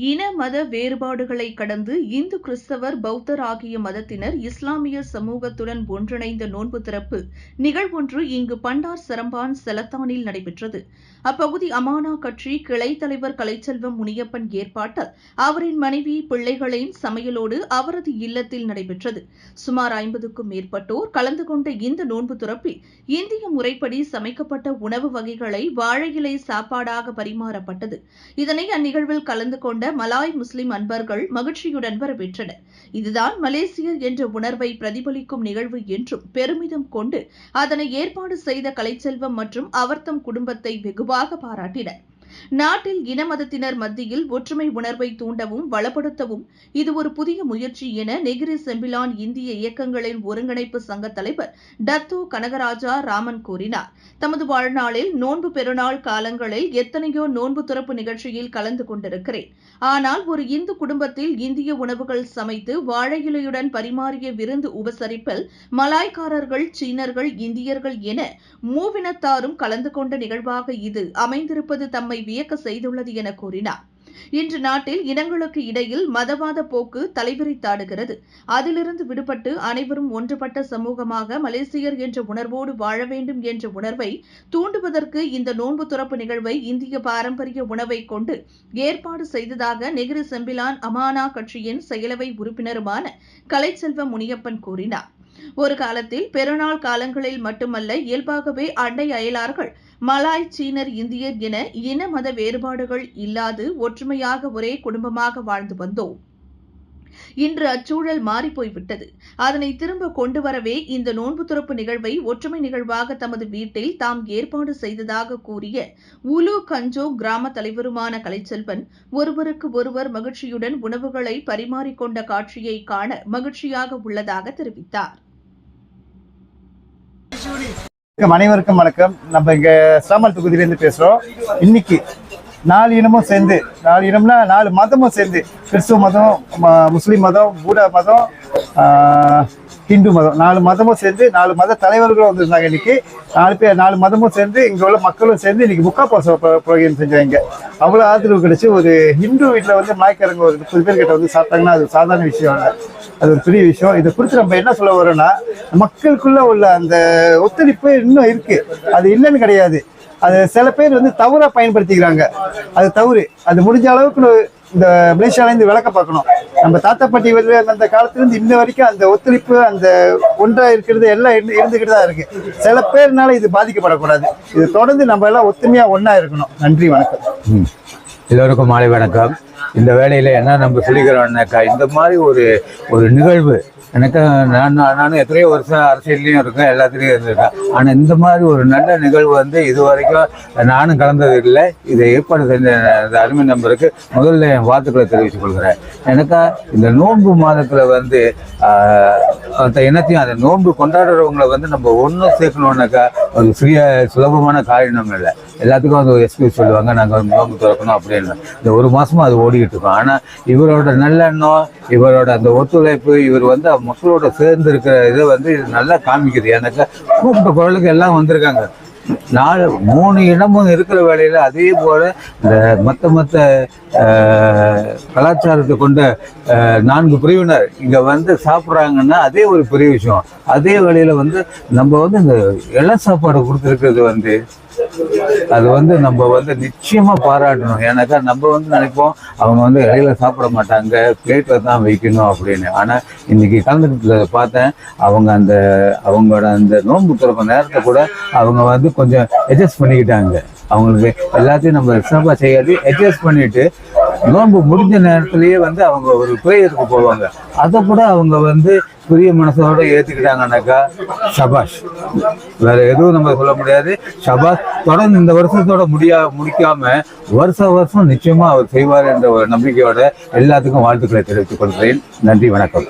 இன மத வேறுபாடுகளை கடந்து இந்து கிறிஸ்தவர் பௌத்தர் ஆகிய மதத்தினர் இஸ்லாமிய சமூகத்துடன் ஒன்றிணைந்த நோன்பு திறப்பு நிகழ்வொன்று இங்கு பண்டார் சரம்பான் செலத்தானில் நடைபெற்றது. அப்பகுதி அமானா கட்சி கிளை தலைவர் கலைச்செல்வம் முனியப்பன் ஏற்பாட்டால் அவரின் மனைவி பிள்ளைகளின் சமையலோடு அவரது இல்லத்தில் நடைபெற்றது. சுமார் ஐம்பதுக்கும் மேற்பட்டோர் கலந்து கொண்ட இந்த நோன்பு துறப்பில் இந்திய முறைப்படி சமைக்கப்பட்ட உணவு வகைகளை வாழை இலை சாப்பாடாக பரிமாறப்பட்டது. இதனை அந்நிகழ்வில் கலந்து கொண்ட மலாய் முஸ்லிம் அன்பர்கள் மகிழ்ச்சியுடன் வரவேற்றனர். இதுதான் மலேசியர் என்ற உணர்வை பிரதிபலிக்கும் நிகழ்வு என்றும் பெருமிதம் கொண்டு அதனை ஏற்பாடு செய்த கலைச்செல்வம் மற்றும் அவர்தம் குடும்பத்தை வெகுவாக பாராட்டினர். நாட்டில் இன மதத்தினர் மத்தியில் ஒற்றுமை உணர்வை தூண்டவும் வளப்படுத்தவும் இது ஒரு புதிய முயற்சி என நெகிரி செம்பிலான் இந்திய இயக்கங்களின் ஒருங்கிணைப்பு சங்க தலைவர் டத்தோ கனகராஜா ராமன் கூறினார். தமது வாழ்நாளில் நோன்பு பெருநாள் காலங்களில் எத்தனையோ நோன்பு துறப்பு நிகழ்ச்சியில் கலந்து கொண்டிருக்கிறேன். ஆனால் ஒரு இந்து குடும்பத்தில் இந்திய உணவுகள் சமைத்து வாழை இலையுடன் பரிமாறிய விருந்து உபசரிப்பில் மலாய்க்காரர்கள் சீனர்கள் இந்தியர்கள் என மூவினத்தாரும் கலந்து கொண்ட நிகழ்வாக இது அமைந்திருப்பது தம்மை வியக்க செய்துள்ளது என கூறினார். இன்று நாட்டில் இனங்களுக்கு இடையில் மதவாத போக்கு தலைவிரித்தாடுகிறது அதிலிருந்து விடுபட்டு அனைவரும் ஒன்றுபட்ட சமூகமாக மலேசியர் என்ற உணர்வோடு வாழ வேண்டும் என்ற உணர்வை தூண்டுவதற்கு இந்த நோன்பு துறப்பு நிகழ்வை இந்திய பாரம்பரிய உணவை கொண்டு ஏற்பாடு செய்ததாக நெகிரி செம்பிலான் அமானா கட்சியின் செயலவை உறுப்பினருமான கலைச்செல்வ முனியப்பன் கூறினார். ஒரு காலத்தில் பெருநாள் காலங்களில் மட்டுமல்ல இயல்பாகவே அண்டை அயலார்கள் மலாய் சீனர் இந்தியர் என இன மத வேறுபாடுகள் இல்லாது ஒற்றுமையாக ஒரே குடும்பமாக வாழ்ந்து வந்தோம். இன்று அச்சூழல் மாறிப்போய்விட்டது. அதனை திரும்ப கொண்டு வரவே இந்த நோன்பு துறப்பு நிகழ்வை ஒற்றுமை நிகழ்வாக தமது வீட்டில் தாம் ஏற்பாடு செய்ததாக கூறிய உலு கஞ்சோ கிராம தலைவருமான கலைச்செல்வன் ஒருவருக்கு ஒருவர் மகிழ்ச்சியுடன் உணவுகளை பரிமாறிக்கொண்ட காட்சியை காண மகிழ்ச்சியாக உள்ளதாக தெரிவித்தார். அனைவருக்கும் வணக்கம். நம்ம இங்க சாமல் தொகுதியிலேருந்து பேசுறோம். இன்னைக்கு நாலு இனமும் சேர்ந்து நாலு இனம்னா நாலு மதமும் சேர்ந்து கிறிஸ்துவ மதம் முஸ்லீம் மதம் பூடா மதம் ஆஹ், ஹிந்து மதம். நாலு மதமும் சேர்ந்து நாலு மத தலைவர்களும் வந்திருந்தாங்க இன்னைக்கு. நாலு பேர் நாலு மதமும் சேர்ந்து இங்கே உள்ள மக்களும் சேர்ந்து இன்னைக்கு முக்கா பாச ப்ரோக்ராம் செஞ்சாங்க. அவ்வளோ ஆதரவு கிடைச்சி ஒரு ஹிந்து வீட்டில் வந்து மயக்கரங்க ஒரு முப்பது பேர்கிட்ட வந்து சாப்பிட்டாங்கன்னா அது சாதாரண விஷயம் இல்லை. அது ஒரு பெரிய விஷயம். இதை குறித்து நம்ம என்ன சொல்ல வரோம்னா மக்களுக்குள்ள உள்ள அந்த ஒத்துழைப்பு இன்னும் இருக்கு. அது இல்லைன்னு கிடையாது. அது சில பேர் வந்து தவறாக பயன்படுத்திக்கிறாங்க. அது தவறு. அது முடிஞ்ச அளவுக்கு இந்த மலேசியால இருந்து விளக்க பார்க்கணும். நம்ம தாத்தா பாட்டி வந்து அந்த காலத்துலேருந்து இன்ன வரைக்கும் அந்த ஒத்துழைப்பு அந்த ஒன்றா இருக்கிறது எல்லாம் இருந்துக்கிட்டு இருந்துகிட்டு தான் இருக்கு. சில பேர்னால இது பாதிக்கப்படக்கூடாது. இது தொடர்ந்து நம்ம எல்லாம் ஒத்துமையா ஒன்றா இருக்கணும். நன்றி வணக்கம். ம். எல்லோருக்கும் மாலை வணக்கம். இந்த வேலையில் என்ன நம்ம சொல்லிக்கிறோம்னாக்கா இந்த மாதிரி ஒரு ஒரு நிகழ்வு எனக்கு நான் நானும் எத்தனையோ வருஷம் அரசியல்லையும் இருக்கேன் எல்லாத்துலேயும் இருந்திருக்கேன். ஆனால் இந்த மாதிரி ஒரு நல்ல நிகழ்வு வந்து இது வரைக்கும் நானும் கலந்தது இல்லை இதை ஏற்பாடு செஞ்ச அருமை நம்பருக்கு முதல்ல என் வாழ்த்துக்களை தெரிவித்துக் கொள்கிறேன். எனக்கா இந்த நோன்பு மாதத்தில் வந்து அந்த இனத்தையும் அந்த நோன்பு கொண்டாடுறவங்களை வந்து நம்ம ஒன்றும் சேர்க்கணுன்னாக்கா ஒரு சிறிய சுலபமான காரியம் இல்லை. எல்லாத்துக்கும் அது ஒரு எக்ஸ்கியூஸ் சொல்லுவாங்க நாங்கள் நோன்பு திறக்கணும் அப்படின்னு. இந்த ஒரு மாதமும் அது ஓடிக்கிட்டு இருக்கோம் ஆனால் இவரோட நல்லெண்ணம் இவரோட அந்த ஒத்துழைப்பு இவர் வந்து மக்களோட சேர்ந்து இருக்கிற இதை வந்து இது நல்லா காமிக்குது. எனக்கு கூப்பிட்ட குரலுக்கு எல்லாம் வந்திருக்காங்க. நாலு மூணு இடமும் இருக்கிற வேலையில் அதே போல் இந்த மற்ற மற்ற கலாச்சாரத்தை கொண்ட நான்கு பிரிவினர் இங்கே வந்து சாப்பிட்றாங்கன்னா அதே ஒரு பெரிய விஷயம். அதே வேலையில் வந்து நம்ம வந்து இந்த இள சாப்பாடு கொடுத்துருக்கிறது வந்து அது வந்து நம்ம வந்து நிச்சயமா பாராட்டணும். ஏன்னாக்கா நம்ம வந்து நினைப்போம் அவங்க வந்து இடையில சாப்பிட மாட்டாங்க பிளேட்ல தான் வைக்கணும் அப்படின்னு. ஆனா இன்னைக்கு கலந்துக்கிட்டு பார்த்தேன். அவங்க அந்த அவங்களோட அந்த நோன்பு திறப்பு நேரத்தை கூட அவங்க வந்து கொஞ்சம் அட்ஜஸ்ட் பண்ணிக்கிட்டாங்க. அவங்களுக்கு எல்லாத்தையும் நம்ம சிறப்பாக செய்யாது அட்ஜஸ்ட் பண்ணிட்டு நோன்பு முடிஞ்ச நேரத்திலேயே வந்து அவங்க ஒரு பிரேயருக்கு போவாங்க. அதை கூட அவங்க வந்து பெரிய மனசோட ஏற்றுக்கிட்டாங்கனாக்கா சபாஷ். வேற எதுவும் நம்ம சொல்ல முடியாது. சபாஷ் தொடர்ந்து இந்த வருஷத்தோட முடியா முடிக்காம வருஷ வருஷம் நிச்சயமா அவர் செய்வார் என்ற ஒரு நம்பிக்கையோட எல்லாத்துக்கும் வாழ்த்துக்களை தெரிவித்துக் கொள்கிறேன். நன்றி வணக்கம்.